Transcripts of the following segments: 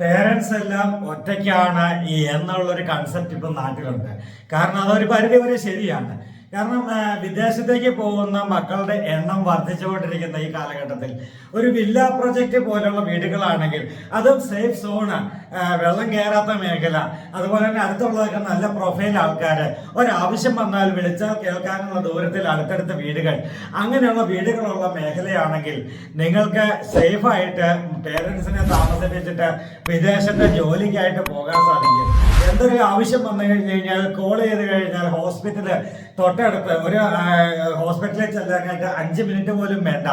Parents എല്ലാം ഒറ്റയ്ക്കാണ് എന്നുള്ളൊരു കൺസെപ്റ്റ് ഇപ്പം നാട്ടിലുണ്ട്. കാരണം അതൊരു പരിധി വരെ ശരിയാണ്. കാരണം വിദേശത്തേക്ക് പോകുന്ന മക്കളുടെ എണ്ണം വർദ്ധിച്ചുകൊണ്ടിരിക്കുന്ന ഈ കാലഘട്ടത്തിൽ. ഒരു വില്ല പ്രൊജക്റ്റ് പോലുള്ള വീടുകളാണെങ്കിൽ അതും സേഫ് സോണ് വെള്ളം കയറാത്ത മേഖല. അതുപോലെ തന്നെ അടുത്തുള്ളതൊക്കെ നല്ല പ്രൊഫൈൽ ആൾക്കാർ ഒരാവശ്യം വന്നാൽ വിളിച്ചാൽ കേൾക്കാനുള്ള ദൂരത്തിൽ അടുത്തടുത്ത വീടുകൾ. അങ്ങനെയുള്ള വീടുകളുള്ള മേഖലയാണെങ്കിൽ നിങ്ങൾക്ക് സേഫായിട്ട് പേരൻസിനെ താമസിപ്പിച്ചിട്ട് വിദേശത്തെ ജോലിക്കായിട്ട് പോകാൻ സാധിക്കും. എന്തൊരു ആവശ്യം വന്നു കഴിഞ്ഞു കഴിഞ്ഞാൽ കോൾ ചെയ്ത് കഴിഞ്ഞാൽ ഹോസ്പിറ്റൽ തൊട്ടടുത്ത് ഒരു ഹോസ്പിറ്റലിൽ ചെല്ലാനായിട്ട് അഞ്ച് മിനിറ്റ് പോലും വേണ്ട.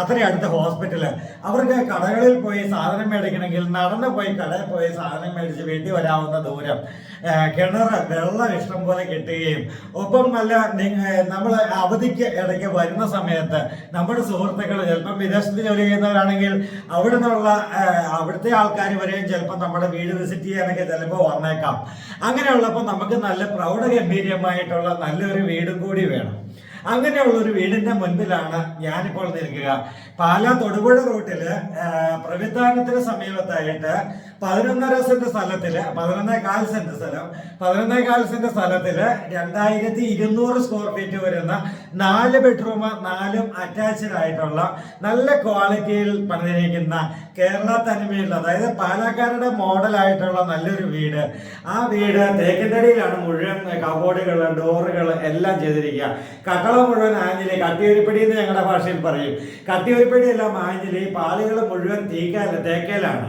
അത്രയും അടുത്ത ഹോസ്പിറ്റൽ അവർക്ക് കടകളിൽ പോയി സാധനം മേടിക്കണമെങ്കിൽ നടന്നു പോയി കടയിൽ പോയി സാധനം മേടിച്ച് വീട്ടിൽ വരാവുന്ന ദൂരം. കിണർ വെള്ളം ഇഷ്ടം പോലെ കിട്ടുകയും. ഒപ്പം നല്ല നമ്മൾ അവധിക്ക് ഇടയ്ക്ക് വരുന്ന സമയത്ത് നമ്മുടെ സുഹൃത്തുക്കൾ ചിലപ്പം വിദേശത്ത് ജോലി ചെയ്യുന്നവരാണെങ്കിൽ അവിടെ നിന്നുള്ള അവിടുത്തെ ആൾക്കാർ വരെയും ചിലപ്പോൾ നമ്മുടെ വീട് വിസിറ്റ് ചെയ്യാനൊക്കെ ചിലപ്പോൾ വന്നേക്കാം. അങ്ങനെയുള്ളപ്പോൾ നമുക്ക് നല്ല പ്രൗഢഗംഭീര്യമായിട്ടുള്ള നല്ലൊരു വീടും കൂടി വേണം. അങ്ങനെയുള്ള ഒരു വീടിന്റെ മുൻപിലാണ് ഞാനിപ്പോൾ നിൽക്കുക. പാലാ തൊടുപുഴ റൂട്ടിൽ പ്രവിധാനത്തിന് സമീപത്തായിട്ട് പതിനൊന്നര സെന്റ് സ്ഥലത്തിൽ പതിനൊന്നേ കാൽ സെന്റ് സ്ഥലം പതിനൊന്നേ കാൽ സെന്റ് സ്ഥലത്തിൽ രണ്ടായിരത്തി ഇരുന്നൂറ് സ്ക്വയർ ഫീറ്റ് വരുന്ന നാല് ബെഡ്റൂം നാലും അറ്റാച്ച്ഡ് ആയിട്ടുള്ള നല്ല ക്വാളിറ്റിയിൽ പണിതിരിക്കുന്ന കേരള തനിമയുള്ള അതായത് പാലക്കാരുടെ മോഡലായിട്ടുള്ള നല്ലൊരു വീട്. ആ വീട് തേക്കിന്റെടിയിലാണ് മുഴുവൻ കബോർഡുകൾ ഡോറുകൾ എല്ലാം ചെയ്തിരിക്കുക. കട്ടള മുഴുവൻ ആഞ്ഞിലി കട്ടിയൊരിപ്പടി എന്ന് ഞങ്ങളുടെ ഭാഷയിൽ പറയും. കട്ടിയൊരിപ്പടി എല്ലാം ആഞ്ഞിലി പാലുകൾ മുഴുവൻ തീക്കാല തേക്കയിലാണ്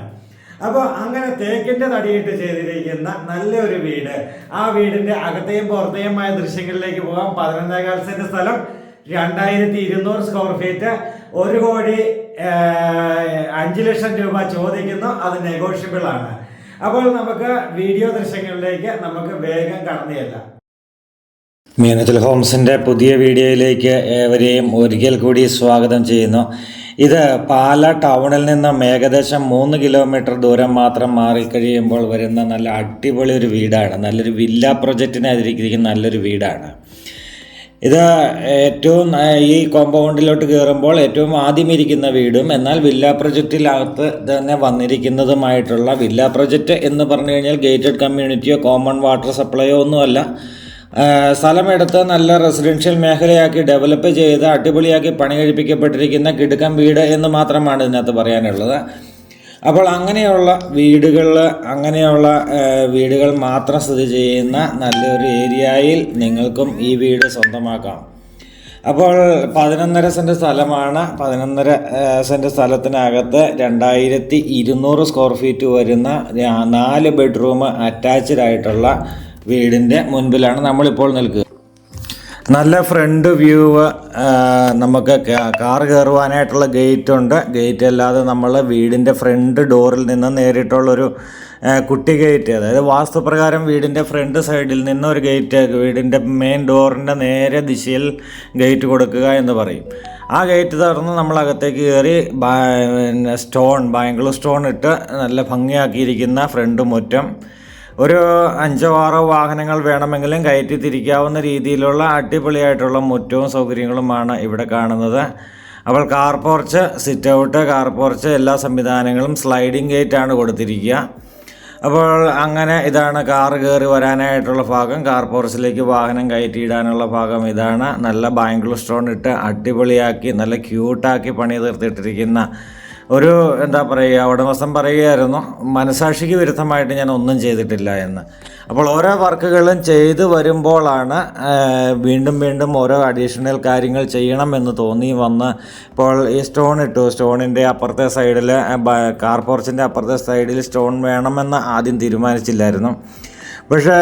അപ്പോൾ അങ്ങനെ തേക്കിന്റെ തടിയിട്ട് ചെയ്തിരിക്കുന്ന നല്ലൊരു വീട്. ആ വീടിന്റെ അകത്തെയും പുറത്തെയുമായ ദൃശ്യങ്ങളിലേക്ക് പോകാം. പതിനൊന്നേകാൽ സെന്റ് സ്ഥലം രണ്ടായിരത്തി ഇരുന്നൂറ് സ്ക്വയർ ഫീറ്റ് ഒരു കോടി അഞ്ച് ലക്ഷം രൂപ ചോദിക്കുന്നു. അത് നെഗോഷ്യബിൾ ആണ്. അപ്പോൾ നമുക്ക് വീഡിയോ ദൃശ്യങ്ങളിലേക്ക് നമുക്ക് വേഗം കടന്നു ചെല്ലാം. മീനത്തിൽ ഹോംസിന്റെ പുതിയ വീഡിയോയിലേക്ക് ഏവരെയും ഒരിക്കൽ കൂടി സ്വാഗതം ചെയ്യുന്നു. ഇത് പാല ടൗണിൽ നിന്നും ഏകദേശം മൂന്ന് കിലോമീറ്റർ ദൂരം മാത്രം മാറിക്കഴിയുമ്പോൾ വരുന്ന നല്ല അടിപൊളി ഒരു വീടാണ്. നല്ലൊരു വില്ല പ്രൊജക്റ്റിനെതിരിക്കുന്ന നല്ലൊരു വീടാണ്. ഇത് ഏറ്റവും ഈ കോമ്പൗണ്ടിലോട്ട് കയറുമ്പോൾ ഏറ്റവും ആദ്യം ഇരിക്കുന്ന വീടും എന്നാൽ വില്ല പ്രൊജക്റ്റിനകത്ത് തന്നെ വന്നിരിക്കുന്നതുമായിട്ടുള്ള വില്ല പ്രൊജക്റ്റ് എന്ന് പറഞ്ഞു കഴിഞ്ഞാൽ ഗേറ്റഡ് കമ്മ്യൂണിറ്റിയോ കോമൺ വാട്ടർ സപ്ലൈയോ ഒന്നുമല്ല. സ്ഥലമെടുത്ത് നല്ല റെസിഡൻഷ്യൽ മേഖലയാക്കി ഡെവലപ്പ് ചെയ്ത് അടിപൊളിയാക്കി പണി കഴിപ്പിക്കപ്പെട്ടിരിക്കുന്ന കിടുക്കം വീട് എന്ന് മാത്രമാണ് ഇതിനകത്ത് പറയാനുള്ളത്. അപ്പോൾ അങ്ങനെയുള്ള വീടുകൾ അങ്ങനെയുള്ള വീടുകൾ മാത്രം സ്ഥിതി ചെയ്യുന്ന നല്ലൊരു ഏരിയയിൽ നിങ്ങൾക്കും ഈ വീട് സ്വന്തമാക്കാം. അപ്പോൾ പതിനൊന്നര സെന്റ് സ്ഥലമാണ്. പതിനൊന്നര സെന്റ് സ്ഥലത്തിനകത്ത് രണ്ടായിരത്തി ഇരുന്നൂറ് സ്ക്വയർ ഫീറ്റ് വരുന്ന നാല് ബെഡ്റൂം അറ്റാച്ച്ഡ് ആയിട്ടുള്ള വീടിന്റെ മുൻപിലാണ് നമ്മളിപ്പോൾ നിൽക്കുക. നല്ല ഫ്രണ്ട് വ്യൂ നമുക്ക് കാർ കയറുവാനായിട്ടുള്ള ഗേറ്റ് ഉണ്ട്. ഗേറ്റ് അല്ലാതെ നമ്മൾ വീടിന്റെ ഫ്രണ്ട് ഡോറിൽ നിന്ന് നേരിട്ടുള്ളൊരു കുട്ടി ഗേറ്റ് അതായത് വാസ്തുപ്രകാരം വീടിന്റെ ഫ്രണ്ട് സൈഡിൽ നിന്ന് ഒരു ഗേറ്റ് വീടിന്റെ മെയിൻ ഡോറിന്റെ നേരെ ദിശയിൽ ഗേറ്റ് കൊടുക്കുക എന്ന് പറയും. ആ ഗേറ്റ് തുറന്ന് നമ്മൾ അകത്തേക്ക് കയറി സ്റ്റോൺ ബാംഗ്ലൂർ സ്റ്റോൺ ഇട്ട് നല്ല ഭംഗിയാക്കിയിരിക്കുന്ന ഫ്രണ്ട് മുറ്റം. ഒരു അഞ്ചോ ആറോ വാഹനങ്ങൾ വേണമെങ്കിലും കയറ്റി തിരിക്കാവുന്ന രീതിയിലുള്ള അടിപൊളിയായിട്ടുള്ള മുറ്റവും സൗകര്യങ്ങളുമാണ് ഇവിടെ കാണുന്നത്. അപ്പോൾ car porch sit out car porch എല്ലാ സംവിധാനങ്ങളും സ്ലൈഡിംഗ് ആണ് കൊടുത്തിരിക്കുക. അപ്പോൾ അങ്ങനെ ഇതാണ് കാർ കയറി വരാനായിട്ടുള്ള ഭാഗം. കാർ പോർച്ചിലേക്ക് വാഹനം കയറ്റിയിടാനുള്ള ഭാഗം ഇതാണ്. നല്ല ബാംഗ്ലൂർ സ്റ്റോൺ ഇട്ട് അടിപൊളിയാക്കി നല്ല ക്യൂട്ടാക്കി പണി തീർത്തിട്ടിരിക്കുന്ന ഒരു എന്താ പറയുക ഉടമസ്ഥൻ പറയുകയായിരുന്നു മനസാക്ഷിക്ക് വിരുദ്ധമായിട്ട് ഞാൻ ഒന്നും ചെയ്തിട്ടില്ല എന്ന്. അപ്പോൾ ഓരോ വർക്കുകളും ചെയ്തു വരുമ്പോഴാണ് വീണ്ടും വീണ്ടും ഓരോ അഡീഷണൽ കാര്യങ്ങൾ ചെയ്യണം എന്ന് തോന്നി വന്ന് ഇപ്പോൾ ഈ സ്റ്റോൺ ഇട്ടു. സ്റ്റോണിന്റെ അപ്പുറത്തെ സൈഡിൽ കാർ പോർച്ചിന്റെ അപ്പുറത്തെ സൈഡിൽ സ്റ്റോൺ വേണമെന്ന് ആദ്യം തീരുമാനിച്ചില്ലായിരുന്നു. പക്ഷേ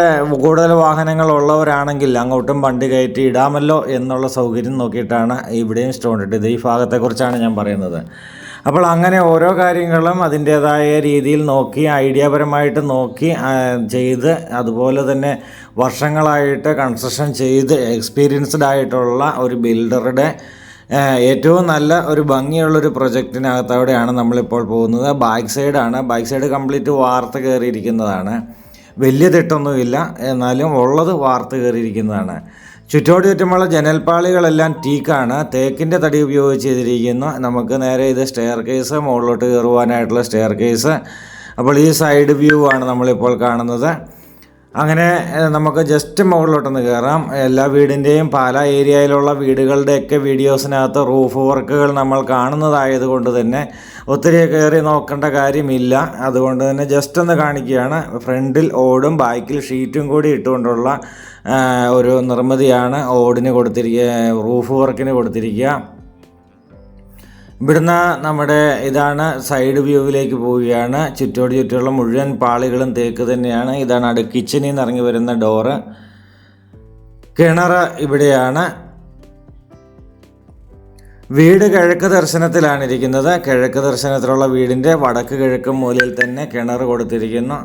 കൂടുതൽ വാഹനങ്ങൾ ഉള്ളവരാണെങ്കിൽ അങ്ങോട്ടും വണ്ടി കയറ്റി ഇടാമല്ലോ എന്നുള്ള സൗകര്യം നോക്കിയിട്ടാണ് ഇവിടെയും സ്റ്റോൺ ഇട്ടത്. ഈ ഭാഗത്തെക്കുറിച്ചാണ് ഞാൻ പറയുന്നത്. അപ്പോൾ അങ്ങനെ ഓരോ കാര്യങ്ങളും അതിന്റേതായ രീതിയിൽ നോക്കി ഐഡിയാപരമായിട്ട് നോക്കി ചെയ്ത് അതുപോലെ തന്നെ വർഷങ്ങളായിട്ട് കൺസ്ട്രക്ഷൻ ചെയ്ത് എക്സ്പീരിയൻസ്ഡ് ആയിട്ടുള്ള ഒരു ബിൽഡറുടെ ഏറ്റവും നല്ല ഒരു ഭംഗിയുള്ളൊരു പ്രൊജക്റ്റിനകത്തവിടെയാണ് നമ്മളിപ്പോൾ പോകുന്നത്. ബാക്ക് സൈഡാണ്. ബാക്ക് സൈഡ് കംപ്ലീറ്റ് വാർത്ത കയറിയിരിക്കുന്നതാണ്. വലിയ തെട്ടൊന്നുമില്ല. എന്നാലും ഉള്ളത് വാർത്ത കയറിയിരിക്കുന്നതാണ്. ചുറ്റോട് ചുറ്റുമുള്ള ജനൽപ്പാളികളെല്ലാം ടീക്കാണ് തേക്കിന്റെ തടി ഉപയോഗിച്ച് ചെയ്തിരിക്കുന്നു നമുക്ക് നേരെ ഇത് സ്റ്റെയർ കേസ് മുകളിലോട്ട് കയറുവാനായിട്ടുള്ള സ്റ്റെയർ കേസ് അപ്പോൾ ഈ സൈഡ് വ്യൂ ആണ് നമ്മളിപ്പോൾ കാണുന്നത്. അങ്ങനെ നമുക്ക് ജസ്റ്റ് മുകളിലോട്ടൊന്ന് കയറാം. എല്ലാ വീടിന്റെയും പല ഏരിയയിലുള്ള വീടുകളുടെയൊക്കെ വീഡിയോസിനകത്ത് റൂഫ് വർക്കുകൾ നമ്മൾ കാണുന്നതായതുകൊണ്ട് തന്നെ ഒത്തിരി കയറി നോക്കേണ്ട കാര്യമില്ല. അതുകൊണ്ട് തന്നെ ജസ്റ്റ് ഒന്ന് കാണിക്കുകയാണ്. ഫ്രണ്ടിൽ ഓടും ബാക്കിൽ ഷീറ്റും കൂടി ഇട്ടുകൊണ്ടുള്ള ഒരു നിർമ്മിതിയാണ് ഓടിന് കൊടുത്തിരിക്കുക റൂഫ് വർക്കിന് കൊടുത്തിരിക്കുക ഇവിടുന്ന് നമ്മുടെ ഇതാണ് സൈഡ് വ്യൂവിലേക്ക് പോവുകയാണ്. ചുറ്റോട് ചുറ്റുള്ള മുഴുവൻ പാളികളും തേക്ക് തന്നെയാണ്. ഇതാണ് അടു കിച്ചണിൽ നിന്ന് ഇറങ്ങി വരുന്ന ഡോറ്. കിണർ ഇവിടെയാണ്. വീട് കിഴക്ക് ദർശനത്തിലാണ് ഇരിക്കുന്നത്. കിഴക്ക് ദർശനത്തിലുള്ള വീടിന്റെ വടക്ക് കിഴക്ക് മൂലയിൽ തന്നെ കിണർ കൊടുത്തിരിക്കുന്നു.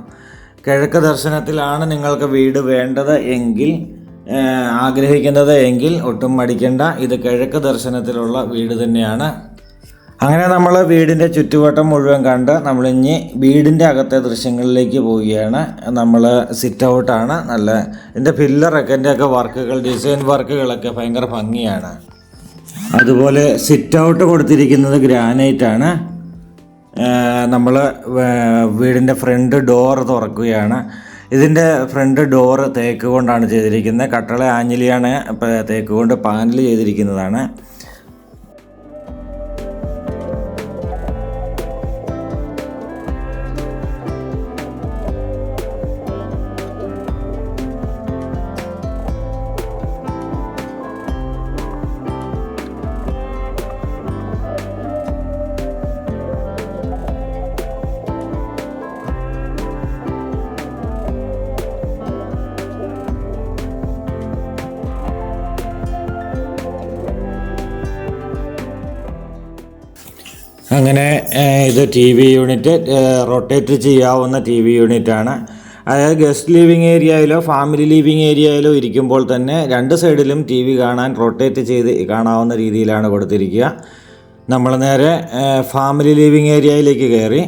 കിഴക്ക് ദർശനത്തിലാണ് നിങ്ങൾക്ക് വീട് വേണ്ടത് എങ്കിൽ ആഗ്രഹിക്കുന്നത് എങ്കിൽ ഒട്ടും മടിക്കണ്ട. ഇത് കിഴക്ക് ദർശനത്തിലുള്ള വീട് തന്നെയാണ്. അങ്ങനെ നമ്മൾ വീടിന്റെ ചുറ്റുവട്ടം മുഴുവൻ കണ്ട് നമ്മളിഞ്ഞ് വീടിന്റെ അകത്തെ ദൃശ്യങ്ങളിലേക്ക് പോവുകയാണ്. നമ്മൾ സിറ്റ് ഔട്ടാണ് നല്ല ഇതിന്റെ പില്ലറൊക്കെ ഒക്കെ വർക്കുകൾ ഡിസൈൻ വർക്കുകളൊക്കെ ഭയങ്കര ഭംഗിയാണ്. അതുപോലെ സിറ്റ് ഔട്ട് കൊടുത്തിരിക്കുന്നത് ഗ്രാനൈറ്റ് ആണ്. നമ്മൾ വീടിന്റെ ഫ്രണ്ട് ഡോർ തുറക്കുകയാണ്. ഇതിന്റെ ഫ്രണ്ട് ഡോറ് തേക്ക് കൊണ്ടാണ് ചെയ്തിരിക്കുന്നത്. കട്ടള ആഞ്ഞിലിയാണ് തേക്ക് കൊണ്ട് പാനൽ ചെയ്തിരിക്കുന്നതാണ്. അങ്ങനെ ഇത് ടി വി യൂണിറ്റ് റൊട്ടേറ്റ് ചെയ്യാവുന്ന ടി വി യൂണിറ്റ് ആണ് അതായത് ഗസ്റ്റ് ലിവിങ് ഏരിയയിലോ ഫാമിലി ലിവിങ് ഏരിയയിലോ ഇരിക്കുമ്പോൾ തന്നെ രണ്ട് സൈഡിലും ടി വി കാണാൻ റൊട്ടേറ്റ് ചെയ്ത് കാണാവുന്ന രീതിയിലാണ് കൊടുത്തിരിക്കുക. നമ്മൾ നേരെ ഫാമിലി ലിവിങ് ഏരിയയിലേക്ക് കയറി.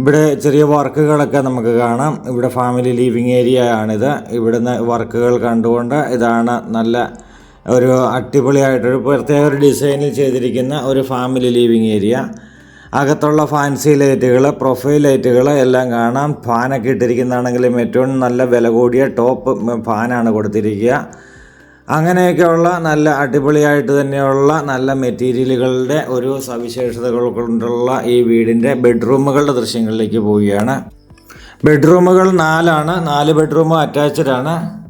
ഇവിടെ ചെറിയ വർക്കുകളൊക്കെ നമുക്ക് കാണാം. ഇവിടെ ഫാമിലി ലിവിങ് ഏരിയ ആണിത് ഇവിടുന്ന് വർക്കുകൾ കണ്ടുകൊണ്ട് ഇതാണ് നല്ല ഒരു അടിപൊളിയായിട്ടൊരു പ്രത്യേക ഒരു ഡിസൈനിൽ ചെയ്തിരിക്കുന്ന ഒരു ഫാമിലി ലീവിങ് ഏരിയ അകത്തുള്ള ഫാൻസി ലൈറ്റുകൾ പ്രൊഫൈൽ ലൈറ്റുകൾ എല്ലാം കാണാം. ഫാനൊക്കെ ഇട്ടിരിക്കുന്നതാണെങ്കിലും ഏറ്റവും നല്ല വില കൂടിയ ടോപ്പ് ഫാനാണ് കൊടുത്തിരിക്കുക. അങ്ങനെയൊക്കെയുള്ള നല്ല അടിപൊളിയായിട്ട് തന്നെയുള്ള നല്ല മെറ്റീരിയലുകളുടെ ഒരു സവിശേഷതകൾ കൊണ്ടുള്ള ഈ വീടിന്റെ ബെഡ്റൂമുകളുടെ ദൃശ്യങ്ങളിലേക്ക് പോവുകയാണ്. ബെഡ്റൂമുകൾ നാലാണ്. നാല് ബെഡ്റൂമും അറ്റാച്ച്ഡ് ആണ്. ആ,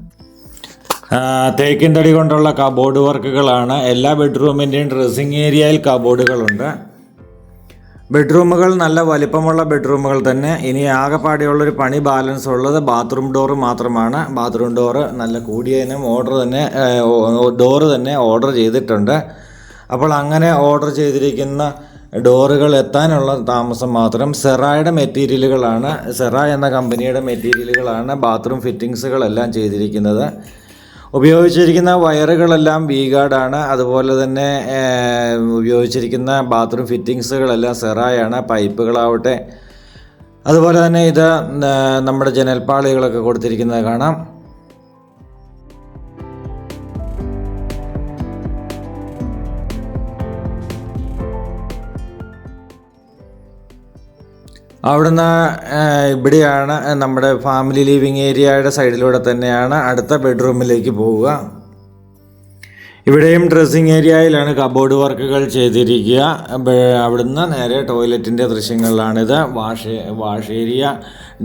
തേക്കിൻ തടി കൊണ്ടുള്ള കബോർഡ് വർക്കുകളാണ് എല്ലാ ബെഡ്റൂമിന്റെയും ഡ്രസ്സിങ് ഏരിയയിൽ കബോർഡുകളുണ്ട് ബെഡ്റൂമുകൾ നല്ല വലിപ്പമുള്ള ബെഡ്റൂമുകൾ തന്നെ. ഇനി ആകെപ്പാടെയുള്ളൊരു പണി ബാലൻസ് ഉള്ളത് ബാത്റൂം ഡോർ മാത്രമാണ്. ബാത്റൂം ഡോറ് നല്ല കൂടിയതിനും ഓർഡർ തന്നെ ഡോറ് തന്നെ ഓർഡർ ചെയ്തിട്ടുണ്ട്. അപ്പോൾ അങ്ങനെ ഓർഡർ ചെയ്തിരിക്കുന്ന ഡോറുകൾ എത്താനുള്ള താമസം മാത്രം. സെറായുടെ മെറ്റീരിയലുകളാണ് സെറ എന്ന കമ്പനിയുടെ മെറ്റീരിയലുകളാണ് ബാത്റൂം ഫിറ്റിങ്സുകളെല്ലാം ചെയ്തിരിക്കുന്നത്. ഉപയോഗിച്ചിരിക്കുന്ന വയറുകളെല്ലാം വി ഗാർഡാണ് അതുപോലെ തന്നെ ഉപയോഗിച്ചിരിക്കുന്ന ബാത്റൂം ഫിറ്റിങ്സുകളെല്ലാം സെറായാണ് പൈപ്പുകളാവട്ടെ. അതുപോലെ തന്നെ ഇത് നമ്മുടെ ജനൽപ്പാളികളൊക്കെ കൊടുത്തിരിക്കുന്നത് കാണാം. അവിടുന്ന് ഇവിടെയാണ് നമ്മുടെ ഫാമിലി ലിവിങ് ഏരിയയുടെ സൈഡിലൂടെ തന്നെയാണ് അടുത്ത ബെഡ്റൂമിലേക്ക് പോവുക. ഇവിടെയും ഡ്രസ്സിങ് ഏരിയയിലാണ് കബോർഡ് വർക്കുകൾ ചെയ്തിരിക്കുക. അവിടുന്ന് നേരെ ടോയ്ലറ്റിന്റെ ദൃശ്യങ്ങളിലാണിത്. വാഷ് വാഷ് ഏരിയ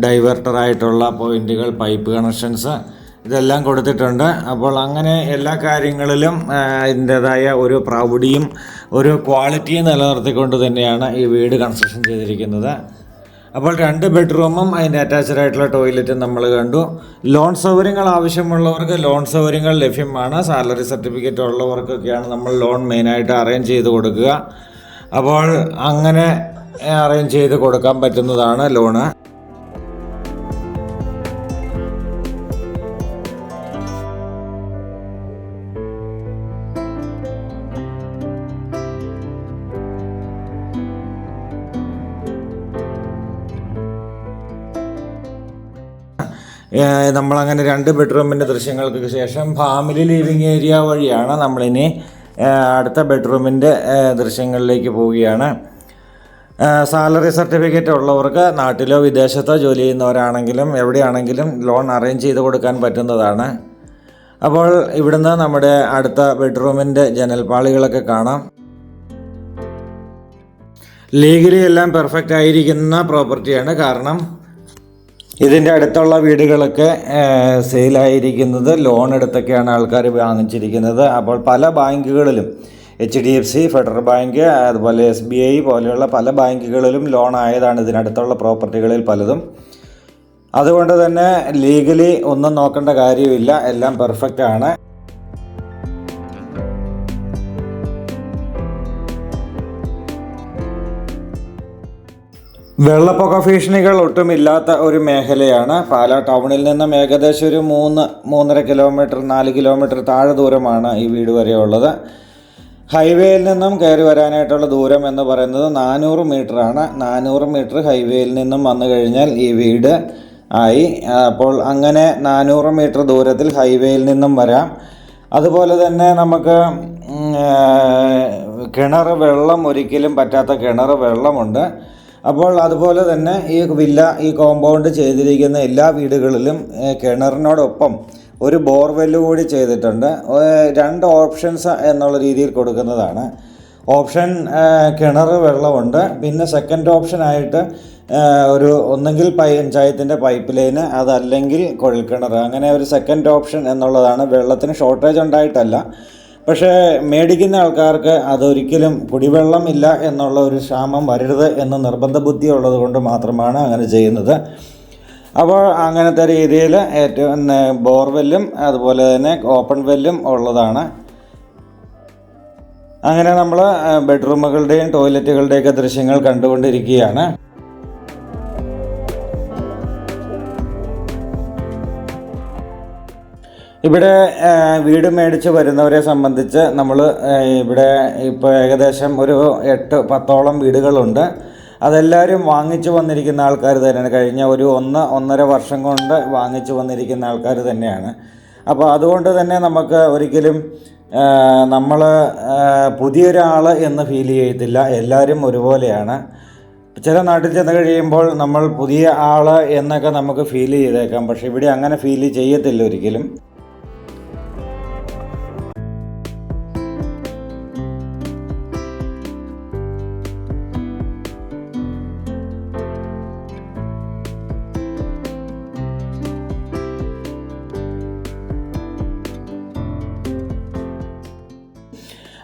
ഡൈവേർട്ടറായിട്ടുള്ള പോയിന്റുകൾ പൈപ്പ് കണക്ഷൻസ് ഇതെല്ലാം കൊടുത്തിട്ടുണ്ട്. അപ്പോൾ അങ്ങനെ എല്ലാ കാര്യങ്ങളിലും അതിന്റേതായ ഒരു പ്രൗഢിയും ഒരു ക്വാളിറ്റിയും നിലനിർത്തിക്കൊണ്ട് തന്നെയാണ് ഈ വീട് കൺസ്ട്രക്ഷൻ ചെയ്തിരിക്കുന്നത്. അപ്പോൾ രണ്ട് ബെഡ്റൂമും അതിന്റെ അറ്റാച്ച്ഡ് ആയിട്ടുള്ള ടോയ്ലറ്റും നമ്മൾ കണ്ടു. ലോൺ സൗകര്യങ്ങൾ ആവശ്യമുള്ളവർക്ക് ലോൺ സൗകര്യങ്ങൾ ലഭ്യമാണ്. സാലറി സർട്ടിഫിക്കറ്റ് ഉള്ളവർക്കൊക്കെയാണ് നമ്മൾ ലോൺ മെയിനായിട്ട് അറേഞ്ച് ചെയ്ത് കൊടുക്കുക. അപ്പോൾ അങ്ങനെ അറേഞ്ച് ചെയ്ത് കൊടുക്കാൻ പറ്റുന്നതാണ് ലോണ് നമ്മളങ്ങനെ രണ്ട് ബെഡ്റൂമിന്റെ ദൃശ്യങ്ങൾക്ക് ശേഷം ഫാമിലി ലിവിങ് ഏരിയ വഴിയാണ് നമ്മളിനി അടുത്ത ബെഡ്റൂമിന്റെ ദൃശ്യങ്ങളിലേക്ക് പോവുകയാണ്. സാലറി സർട്ടിഫിക്കറ്റ് ഉള്ളവർക്ക് നാട്ടിലോ വിദേശത്തോ ജോലി ചെയ്യുന്നവരാണെങ്കിലും എവിടെയാണെങ്കിലും ലോൺ അറേഞ്ച് ചെയ്ത് കൊടുക്കാൻ പറ്റുന്നതാണ്. അപ്പോൾ ഇവിടുന്ന് നമ്മുടെ അടുത്ത ബെഡ്റൂമിന്റെ ജനൽപാളികളൊക്കെ കാണാം. ലീഗലി എല്ലാം പെർഫെക്റ്റ് ആയിരിക്കുന്ന പ്രോപ്പർട്ടിയാണ് കാരണം ഇതിന്റെ അടുത്തുള്ള വീടുകളൊക്കെ സെയിലായിരിക്കുന്നത് ലോൺ എടുത്തൊക്കെയാണ് ആൾക്കാർ വാങ്ങിച്ചിരിക്കുന്നത്. അപ്പോൾ പല ബാങ്കുകളിലും H D F C federal bank അതുപോലെ എസ് ബി ഐ പോലെയുള്ള പല ബാങ്കുകളിലും ലോൺ ആയതാണ് ഇതിനടുത്തുള്ള പ്രോപ്പർട്ടികളിൽ പലതും. അതുകൊണ്ട് തന്നെ ലീഗലി ഒന്നും നോക്കേണ്ട കാര്യമില്ല. എല്ലാം പെർഫെക്റ്റ് ആണ് വെള്ളപ്പൊക്ക ഭീഷണികൾ ഒട്ടുമില്ലാത്ത ഒരു മേഖലയാണ് പാലാ ടൗണിൽ നിന്നും ഏകദേശം ഒരു മൂന്ന് മൂന്നര കിലോമീറ്റർ നാല് കിലോമീറ്റർ താഴെ ദൂരമാണ് ഈ വീട് വരെ ഉള്ളത്. ഹൈവേയിൽ നിന്നും കയറി വരാനായിട്ടുള്ള ദൂരം എന്ന് പറയുന്നത് നാനൂറ് മീറ്ററാണ് നാനൂറ് മീറ്റർ ഹൈവേയിൽ നിന്നും വന്നു കഴിഞ്ഞാൽ ഈ വീട് ആയി. അപ്പോൾ അങ്ങനെ നാനൂറ് മീറ്റർ ദൂരത്തിൽ ഹൈവേയിൽ നിന്നും വരാം. അതുപോലെ തന്നെ നമുക്ക് കിണർ വെള്ളം ഒരിക്കലും പറ്റാത്ത കിണർ വെള്ളമുണ്ട്. അപ്പോൾ അതുപോലെ തന്നെ ഈ വില്ല ഈ കോമ്പൗണ്ട് ചെയ്തിരിക്കുന്ന എല്ലാ വീടുകളിലും കിണറിനോടൊപ്പം ഒരു ബോർവെല്ല് കൂടി ചെയ്തിട്ടുണ്ട്. രണ്ട് ഓപ്ഷൻസ് എന്നുള്ള രീതിയിൽ കൊടുക്കുന്നതാണ്. ഓപ്ഷൻ കിണർ വെള്ളമുണ്ട്. പിന്നെ സെക്കൻഡ് ഓപ്ഷൻ ആയിട്ട് ഒരു ഒന്നെങ്കിൽ പഞ്ചായത്തിന്റെ പൈപ്പ് ലൈന് അതല്ലെങ്കിൽ കുഴൽക്കിണർ. അങ്ങനെ ഒരു സെക്കൻഡ് ഓപ്ഷൻ എന്നുള്ളതാണ്. വെള്ളത്തിന് ഷോർട്ടേജ് ഉണ്ടായിട്ടല്ല. പക്ഷേ മേടിക്കുന്ന ആൾക്കാർക്ക് അതൊരിക്കലും കുടിവെള്ളം ഇല്ല എന്നുള്ള ഒരു ക്ഷാമം വരരുത് എന്ന് നിർബന്ധ ബുദ്ധി ഉള്ളത് കൊണ്ട് മാത്രമാണ് അങ്ങനെ ചെയ്യുന്നത്. അപ്പോൾ അങ്ങനത്തെ രീതിയിൽ ഏറ്റവും ബോർവെല്ലും അതുപോലെ തന്നെ ഓപ്പൺ വെല്ലും ഉള്ളതാണ്. അങ്ങനെ നമ്മൾ ബെഡ്റൂമുകളുടെയും ടോയ്ലറ്റുകളുടെയൊക്കെ ദൃശ്യങ്ങൾ കണ്ടുകൊണ്ടിരിക്കുകയാണ്. ഇവിടെ വീട് മേടിച്ച് വരുന്നവരെ സംബന്ധിച്ച് നമ്മൾ ഇവിടെ ഇപ്പോൾ ഏകദേശം ഒരു എട്ട് പത്തോളം വീടുകളുണ്ട്. അതെല്ലാവരും വാങ്ങിച്ചു വന്നിരിക്കുന്ന ആൾക്കാർ തന്നെയാണ്. കഴിഞ്ഞ ഒരു ഒന്ന് ഒന്നര വർഷം കൊണ്ട് വാങ്ങിച്ചു വന്നിരിക്കുന്ന ആൾക്കാർ തന്നെയാണ്. അപ്പോൾ അതുകൊണ്ട് തന്നെ നമുക്ക് ഒരിക്കലും നമ്മൾ പുതിയൊരാൾ എന്ന് ഫീൽ ചെയ്യത്തില്ല. എല്ലാവരും ഒരുപോലെയാണ്. ചില നാട്ടിൽ ചെന്ന് കഴിയുമ്പോൾ നമ്മൾ പുതിയ ആൾ എന്നൊക്കെ നമുക്ക് ഫീൽ ചെയ്തേക്കാം. പക്ഷേ ഇവിടെ അങ്ങനെ ഫീൽ ചെയ്യത്തില്ല ഒരിക്കലും.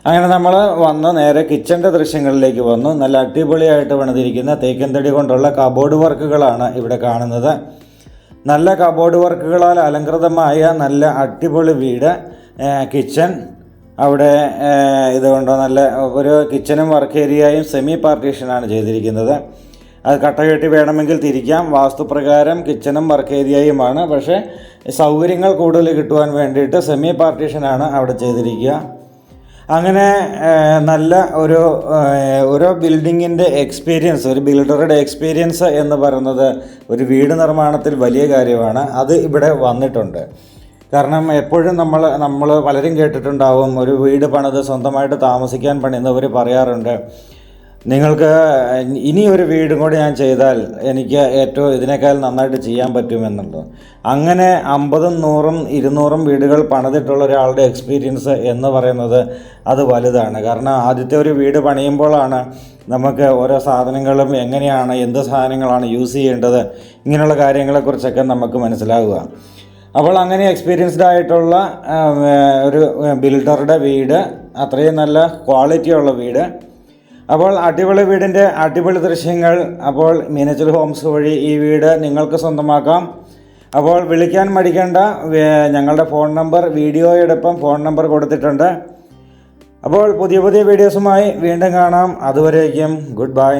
അങ്ങനെ നമ്മൾ വന്ന് നേരെ കിച്ചന്റെ ദൃശ്യങ്ങളിലേക്ക് വന്നു. നല്ല അടിപൊളിയായിട്ട് പണിതിരിക്കുന്ന തേക്കൻ തടി കൊണ്ടുള്ള കബോർഡ് വർക്കുകളാണ് ഇവിടെ കാണുന്നത്. നല്ല കബോർഡ് വർക്കുകളാൽ അലങ്കൃതമായ നല്ല അടിപൊളി വീട് കിച്ചൺ അവിടെ ഇതുകൊണ്ട് നല്ല ഒരു കിച്ചനും വർക്ക് ഏരിയയും സെമി പാർട്ടീഷനാണ് ചെയ്തിരിക്കുന്നത്. അത് കട്ട കെട്ടി വേണമെങ്കിൽ തിരിക്കാം. വാസ്തുപ്രകാരം കിച്ചനും വർക്ക് ഏരിയയുമാണ് പക്ഷേ സൗകര്യങ്ങൾ കൂടുതൽ കിട്ടുവാൻ വേണ്ടിയിട്ട് സെമി പാർട്ടീഷനാണ് അവിടെ ചെയ്തിരിക്കുക. അങ്ങനെ നല്ല ഒരു ഓരോ ബിൽഡിങ്ങിന്റെ എക്സ്പീരിയൻസ് ഒരു ബിൽഡറുടെ എക്സ്പീരിയൻസ് എന്ന് പറയുന്നത് ഒരു വീട് നിർമ്മാണത്തിൽ വലിയ കാര്യമാണ്. അത് ഇവിടെ വന്നിട്ടുണ്ട്. കാരണം എപ്പോഴും നമ്മൾ നമ്മൾ പലരും കേട്ടിട്ടുണ്ടാവും ഒരു വീട് പണിത് സ്വന്തമായിട്ട് താമസിക്കാൻ പണിയുന്നവർ പറയാറുണ്ട് നിങ്ങൾക്ക് ഇനി ഒരു വീടും കൂടി ഞാൻ ചെയ്താൽ എനിക്ക് ഏറ്റവും ഇതിനേക്കാൾ നന്നായിട്ട് ചെയ്യാൻ പറ്റുമെന്നുള്ളത് അങ്ങനെ അമ്പതും നൂറും ഇരുന്നൂറും വീടുകൾ പണിതിട്ടുള്ള ഒരാളുടെ എക്സ്പീരിയൻസ് എന്ന് പറയുന്നത് അത് വലുതാണ്. കാരണം ആദ്യത്തെ ഒരു വീട് പണിയുമ്പോഴാണ് നമുക്ക് ഓരോ സാധനങ്ങളും എങ്ങനെയാണ് എന്ത് സാധനങ്ങളാണ് യൂസ് ചെയ്യേണ്ടത് ഇങ്ങനെയുള്ള കാര്യങ്ങളെക്കുറിച്ചൊക്കെ നമുക്ക് മനസ്സിലാവുക. അപ്പോൾ അങ്ങനെ എക്സ്പീരിയൻസ്ഡ് ആയിട്ടുള്ള ഒരു ബിൽഡറുടെ വീട് അത്രയും നല്ല ക്വാളിറ്റിയുള്ള വീട് അപ്പോൾ അടിപൊളി വീടിന്റെ അടിപൊളി ദൃശ്യങ്ങൾ അപ്പോൾ മീനച്ചൽ ഹോംസ് വഴി ഈ വീട് നിങ്ങൾക്ക് സ്വന്തമാക്കാം. അപ്പോൾ വിളിക്കാൻ മടിക്കേണ്ട ഞങ്ങളുടെ ഫോൺ നമ്പർ വീഡിയോയോടൊപ്പം ഫോൺ നമ്പർ കൊടുത്തിട്ടുണ്ട്. അപ്പോൾ പുതിയ പുതിയ വീഡിയോസുമായി വീണ്ടും കാണാം. അതുവരേക്കും ഗുഡ് ബൈ